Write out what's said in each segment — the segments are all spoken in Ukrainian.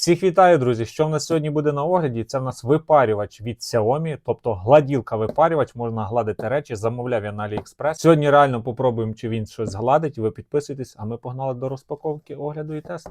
Всіх вітаю, друзі! Що в нас сьогодні буде на огляді? Це в нас випарювач від Xiaomi, тобто гладілка випарювач, можна гладити речі. Замовляв я на AliExpress. Сьогодні реально попробуємо, чи він щось гладить. Ви підписуйтесь, а ми погнали до розпаковки, огляду і тесту.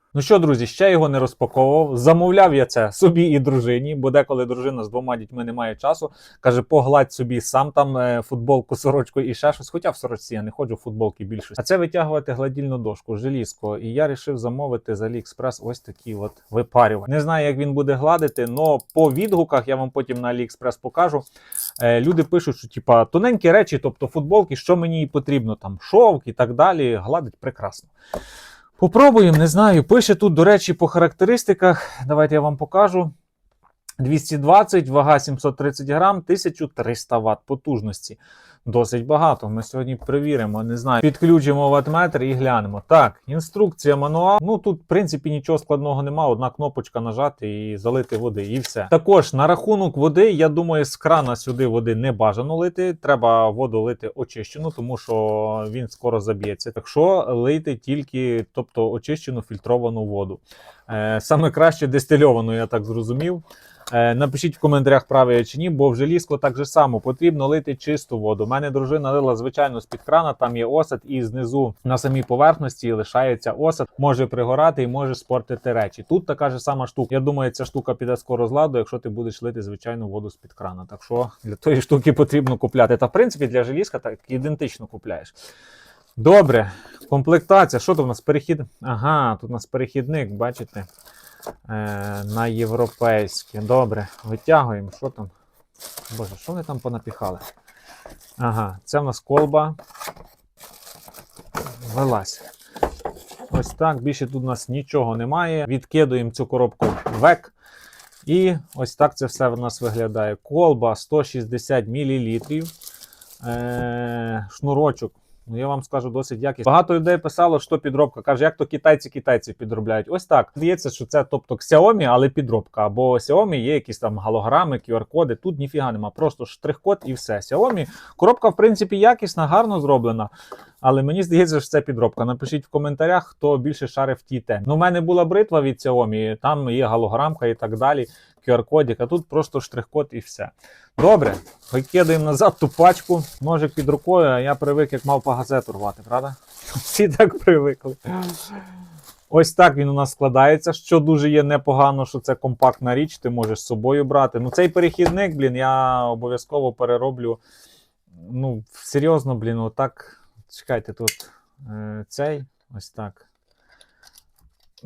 Ну що, друзі, ще його не розпаковував. Замовляв я це собі і дружині, бо деколи дружина з двома дітьми не має часу. Каже, погладь собі сам там е, футболку, сорочку і ще щось. Хоча в сорочці я не ходжу футболки більше. А це витягувати гладільну дошку, желізко. І я вирішив замовити з AliExpress ось такі от випарювач. Не знаю, як він буде гладити, але по відгуках я вам потім на AliExpress покажу. Е, люди пишуть, що типа тоненькі речі, тобто футболки, що мені потрібно, там шовк і так далі. Гладить прекрасно. Попробуємо, не знаю. Пише тут, до речі, по характеристиках. Давайте я вам покажу. 220, вага 730 грам, 1300 Вт потужності. Досить багато. Ми сьогодні перевіримо, не знаю. Підключимо ватметр і глянемо. Так, інструкція мануал. Ну тут, в принципі, нічого складного немає. Одна кнопочка нажати і залити води, і все. Також на рахунок води, я думаю, з крана сюди води не бажано лити. Треба воду лити очищену, тому що він скоро заб'ється. Так що лийте тільки, тобто очищену фільтровану воду. Е, саме краще дистильовану, я так зрозумів. Е, Напишіть в коментарях, правий чи ні, бо в желізко так же само потрібно лити чисту воду. У мене дружина лила звичайно з-під крана, там є осад, і знизу на самій поверхності лишається осад, може пригорати і може спортити речі. Тут така ж сама штука. Я думаю, ця штука піде скоро з ладу, якщо ти будеш лити звичайну воду з-під крана. Так що для тої штуки потрібно купляти. Та в принципі для желізка так ідентично купляєш. Добре, комплектація. Що тут у нас перехід? Ага, тут у нас перехідник, бачите? Е, на європейське. Добре, витягуємо. Що там? Боже, що вони там понапіхали? Ага, це в нас колба. Вилазь. Ось так. Більше тут у нас нічого немає. Відкидуємо цю коробку век. І ось так це все в нас виглядає. Колба 160 мл. Е, шнурочок Ну, я вам скажу досить якісно. Багато людей писало, що підробка. Каже, як то китайці китайці підробляють. Ось так. Здається, що це тобто Xiaomi, але підробка. Або Xiaomi є якісь там голограми, QR-коди. Тут ніфіга нема. Просто штрих-код і все. Xiaomi. Коробка, в принципі, якісна, гарно зроблена. Але мені здається, що це підробка. Напишіть в коментарях, хто більше шарив в тій темі. Ну, у мене була бритва від Xiaomi, там є голограмка і так далі. QR-кодик, а тут просто штрих-код і все. Добре, викидаємо назад ту пачку, ножик під рукою, а я привик, як мав по газету рвати, правда? Всі так привикли. Ось так він у нас складається, що дуже є непогано, що це компактна річ, ти можеш з собою брати. Ну, цей перехідник, блін, я обов'язково перероблю. Ну, серйозно, блін, отак. Чекайте, тут е, цей, ось так.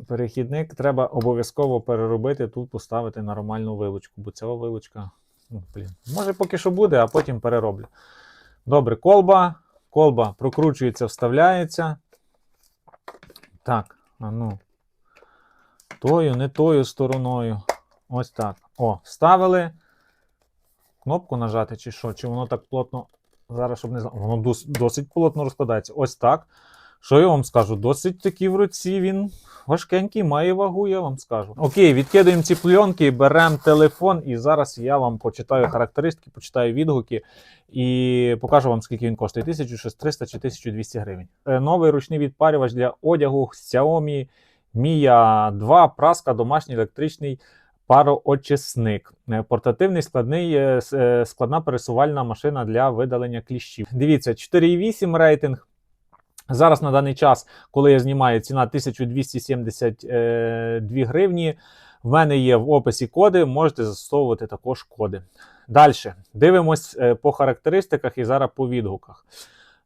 Перехідник треба обов'язково переробити, тут поставити нормальну вилучку, бо ця вилучка, ну, блін, може поки що буде, а потім перероблю. Добре, колба. Колба прокручується, вставляється. Так, а ну. Тою, не тою стороною. Ось так. О, вставили. Кнопку нажати, чи що? Чи воно так плотно. Зараз, щоб не знати. Воно досить плотно розкладається. Ось так. Що я вам скажу? Досить таки в руці він важкенький, має вагу, я вам скажу. Окей, відкидаємо ці пленки, беремо телефон, і зараз я вам почитаю характеристики, почитаю відгуки і покажу вам, скільки він коштує: 1300 чи 1200 гривень. Е, Новий ручний відпарювач для одягу Xiaomi Mia 2, праска, домашній електричний. Пароочисник, Е, портативний складний, е, складна пересувальна машина для видалення кліщів. Дивіться, 4,8 рейтинг. Зараз на даний час, коли я знімаю, ціна 1272 гривні. В мене є в описі коди, можете застосовувати також коди. Далі дивимось е, по характеристиках і зараз по відгуках.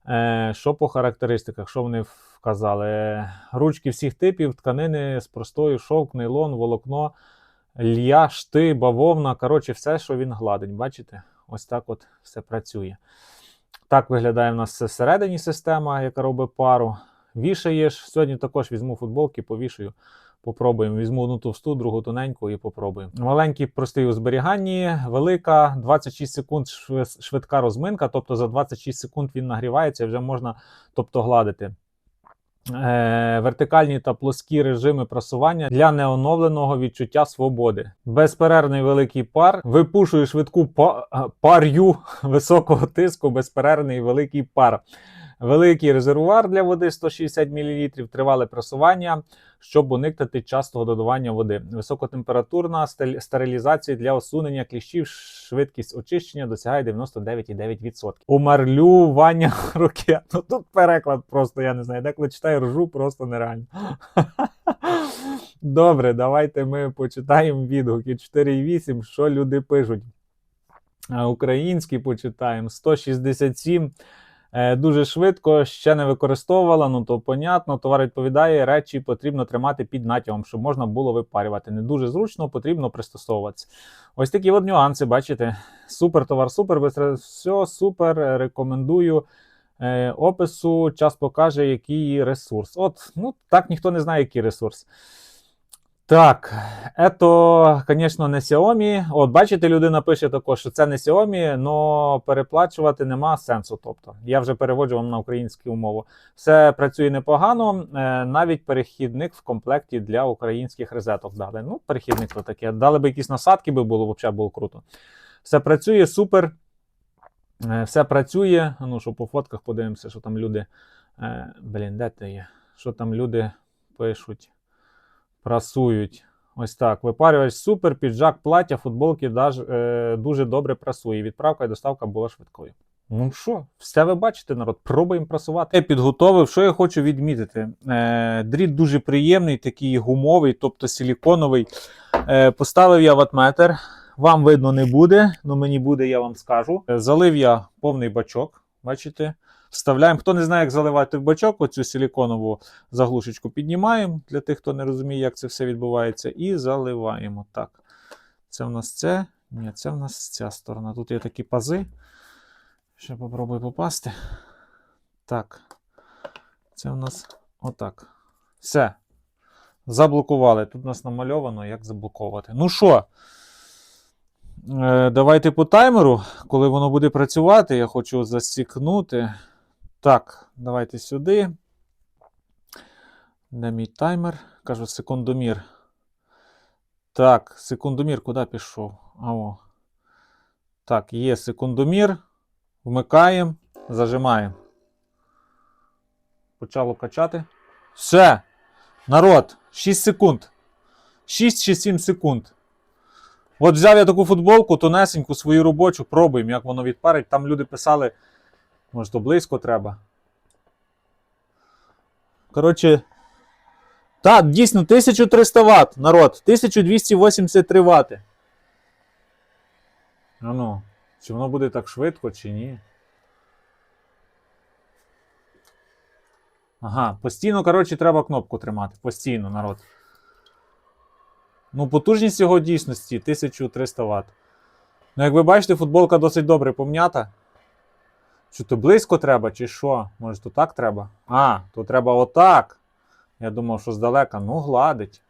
Е, Що по характеристиках? Що вони вказали? Е, Ручки всіх типів, тканини з простою, шовк, нейлон, волокно, лья, шти, бавовна. Коротше, все, що він гладить. Бачите? Ось так от все працює. Так виглядає в нас всередині система, яка робить пару. Вішаєш. Сьогодні також візьму футболки, повішаю. Попробуємо. Візьму одну товсту, другу тоненьку і попробуємо. Маленький простий у зберіганні, велика, 26 секунд швидка розминка. Тобто за 26 секунд він нагрівається і вже можна тобто, гладити. Е, вертикальні та плоскі режими просування для неоновленого відчуття свободи. Безперервний великий пар випушує швидку па- пар'ю високого тиску, безперервний великий пар. Великий резервуар для води 160 мл, тривале просування, щоб уникнути частого додавання води. Високотемпературна стерилізація для усунення кліщів, швидкість очищення досягає 99,9%. Умарлювання руки. Ну тут переклад просто, я не знаю. Деколи читаю ржу, просто нереально. Добре, давайте ми почитаємо відгуки 4,8, що люди пишуть. Український почитаємо 167. Е, Дуже швидко, ще не використовувала, ну то понятно. Товар відповідає, речі потрібно тримати під натягом, щоб можна було випарювати. Не дуже зручно, потрібно пристосовуватися. Ось такі от нюанси, бачите. Супер товар, супер, все супер. е, Рекомендую. Е, опису час покаже, який ресурс. От, ну так ніхто не знає, який ресурс. Так, ето, звісно, не Xiaomi. От, бачите, людина пише також, що це не Xiaomi, але переплачувати нема сенсу. Тобто, я вже переводжу вам на українську мову. Все працює непогано, е, навіть перехідник в комплекті для українських розеток дали. Ну, перехідник то таке. Дали б якісь насадки, би було, взагалі було круто. Все працює, супер. Е, Все працює. Ну, що по фотках подивимося, що там люди. Е, блін, де ти є? Що там люди пишуть? Прасують. Ось так. Випарювач супер, піджак, плаття, футболки е, дуже добре прасує. Відправка і доставка була швидкою. Ну що, все ви бачите, народ, пробуємо прасувати. Я підготовив, що я хочу відмітити. Е, дріт дуже приємний, такий гумовий, тобто силіконовий. Е, поставив я ватметр. Вам видно не буде, але мені буде, я вам скажу. Е, залив я повний бачок. Бачите? Вставляємо. Хто не знає, як заливати в бачок, оцю силіконову заглушечку піднімаємо для тих, хто не розуміє, як це все відбувається, і заливаємо. Так. Це в нас це. Ні, це в нас ця сторона. Тут є такі пази. Ще попробую попасти. Так. Це в нас отак. Все. Заблокували. Тут у нас намальовано, як заблоковувати. Ну що? Е, давайте по таймеру, коли воно буде працювати, я хочу засікнути. Так, давайте сюди. Де мій таймер? Кажу, секундомір. Так, секундомір куди пішов? А, о. Так, є секундомір. Вмикаємо, зажимаємо. Почало качати. Все. Народ, 6 секунд. 6 чи 7 секунд. От взяв я таку футболку, тонесеньку, свою робочу, пробуємо, як воно відпарить. Там люди писали, може, то близько треба. Коротше, так, дійсно, 1300 Вт, народ, 1283 Вт. Ну ну, чи воно буде так швидко, чи ні? Ага, постійно, коротше, треба кнопку тримати. Постійно, народ. Ну, потужність його дійсності 1300 Вт. Ну, як ви бачите, футболка досить добре пом'ята. Чи то близько треба, чи що? Може, то так треба? А, то треба отак. Я думав, що здалека. Ну, гладить.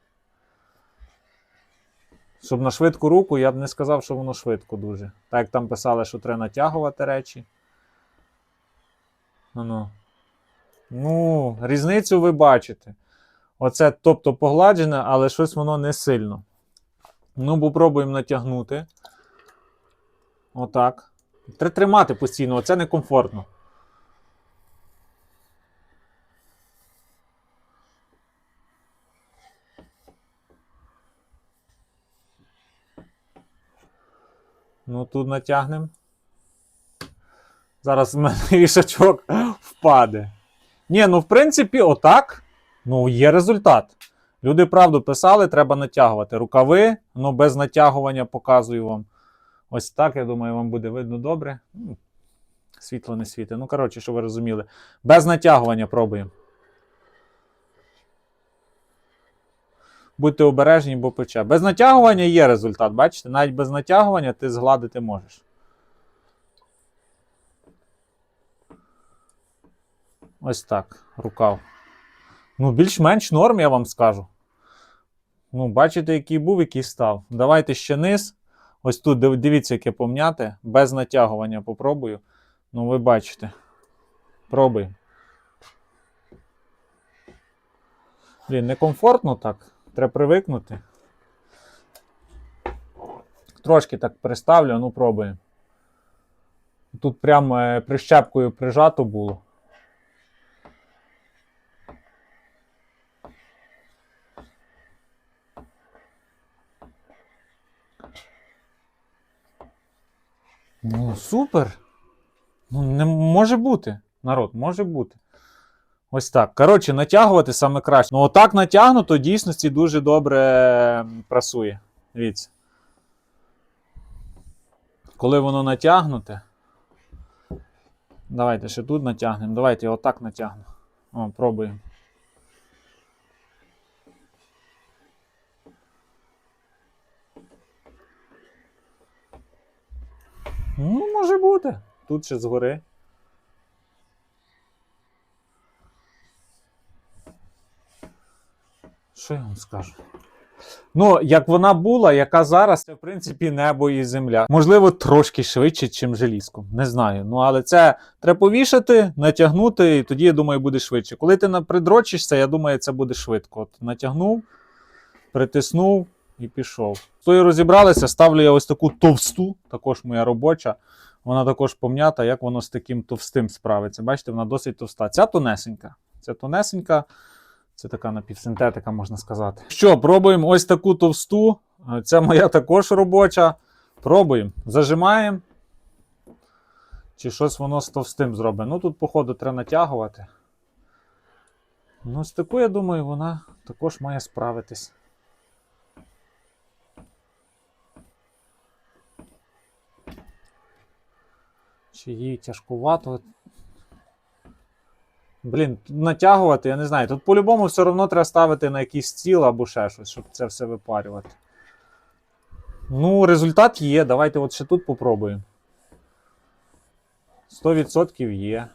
Щоб на швидку руку, я б не сказав, що воно швидко дуже. Так як там писали, що треба натягувати речі. Ну, ну різницю ви бачите. Оце, тобто, погладжене, але щось воно не сильно. Ну, попробуємо натягнути. Отак. Треба тримати постійно, оце некомфортно. Ну, тут натягнемо. Зараз в мене вішачок впаде. Ні, ну в принципі, отак. Ну, є результат. Люди правду писали, треба натягувати. Рукави, ну без натягування показую вам. Ось так, я думаю, вам буде видно добре. Світло не світить. Ну, коротше, щоб ви розуміли. Без натягування пробуємо. Будьте обережні, бо пече. Без натягування є результат, бачите? Навіть без натягування ти згладити можеш. Ось так, рукав. Ну, більш-менш норм, я вам скажу. Ну, бачите, який був, який став. Давайте ще низ. Ось тут дивіться, яке помняте. Без натягування попробую. Ну, ви бачите. Пробуємо. Блін, некомфортно так. Треба привикнути. Трошки так приставлю, ну пробуємо. Тут прямо е, прищепкою прижато було. Ну, супер. Ну, не може бути. Народ, може бути. Ось так. Коротше, натягувати саме краще. Ну, отак натягнуто, дійсності дуже добре прасує. Дивіться. Коли воно натягнуте. Давайте ще тут натягнемо. Давайте я отак натягну. О, пробуємо. Ну, може бути. Тут ще згори. Що я вам скажу? Ну, як вона була, яка зараз, це в принципі небо і земля. Можливо, трошки швидше, ніж желізком. Не знаю. Ну, але це треба повішати, натягнути, і тоді, я думаю, буде швидше. Коли ти придрочишся, я думаю, це буде швидко. От натягнув, притиснув і пішов. З тою розібралися, ставлю я ось таку товсту, також моя робоча. Вона також пом'ята, як воно з таким товстим справиться. Бачите, вона досить товста. Ця тонесенька. Ця тонесенька. Це така напівсинтетика, можна сказати. Що, пробуємо ось таку товсту. Це моя також робоча. Пробуємо. Зажимаємо. Чи щось воно з товстим зробить. Ну тут, походу, треба натягувати. Ну, з таку, я думаю, вона також має справитись. Чи їй тяжкувато. Блін, натягувати, я не знаю. Тут по-любому все одно треба ставити на якийсь стіл або ще щось, щоб це все випарювати. Ну, результат є. Давайте от ще тут попробуємо. 100% є.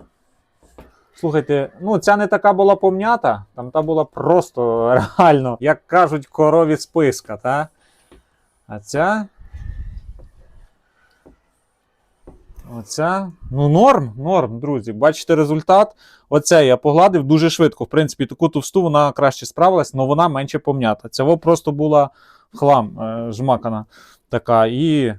Слухайте, ну ця не така була пом'ята, там та була просто реально, як кажуть, корові списка, та? А ця. Оця. Ну, норм, норм, друзі. Бачите результат. Оце я погладив дуже швидко. В принципі, таку товсту вона краще справилась, але вона менше пом'ята. Цього просто була хлам е, жмакана така. І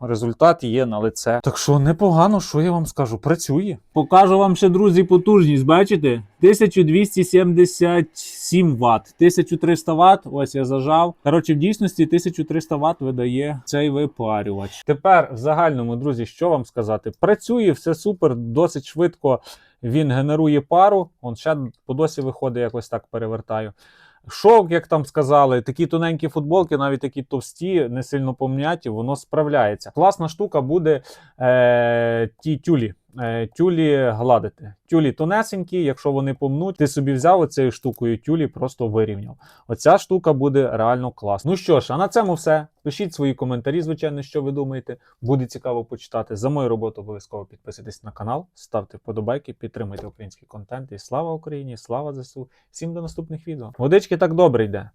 результат є на лице. Так що непогано, що я вам скажу, працює. Покажу вам ще, друзі, потужність. Бачите? 1277 Вт. 1300 Вт. Ось я зажав. Коротше, в дійсності 1300 Вт видає цей випарювач. Тепер в загальному, друзі, що вам сказати? Працює все супер, досить швидко він генерує пару. Он ще по досі виходить, якось так перевертаю. Шок, як там сказали, такі тоненькі футболки, навіть такі товсті, не сильно помняті, воно справляється. Класна штука буде е, ті тюлі. Е, тюлі гладити. Тюлі тонесенькі, якщо вони помнуть, ти собі взяв оцією штукою тюлі, просто вирівняв. Оця штука буде реально класна. Ну що ж, а на цьому все. Пишіть свої коментарі, звичайно, що ви думаєте. Буде цікаво почитати. За мою роботу обов'язково підписуйтесь на канал, ставте вподобайки, підтримуйте український контент. І слава Україні, слава ЗСУ. Всім до наступних відео. Водички так добре йде.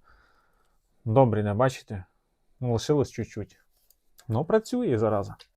Добре йде, бачите? Ну, лишилось чуть-чуть. Ну, працює зараза.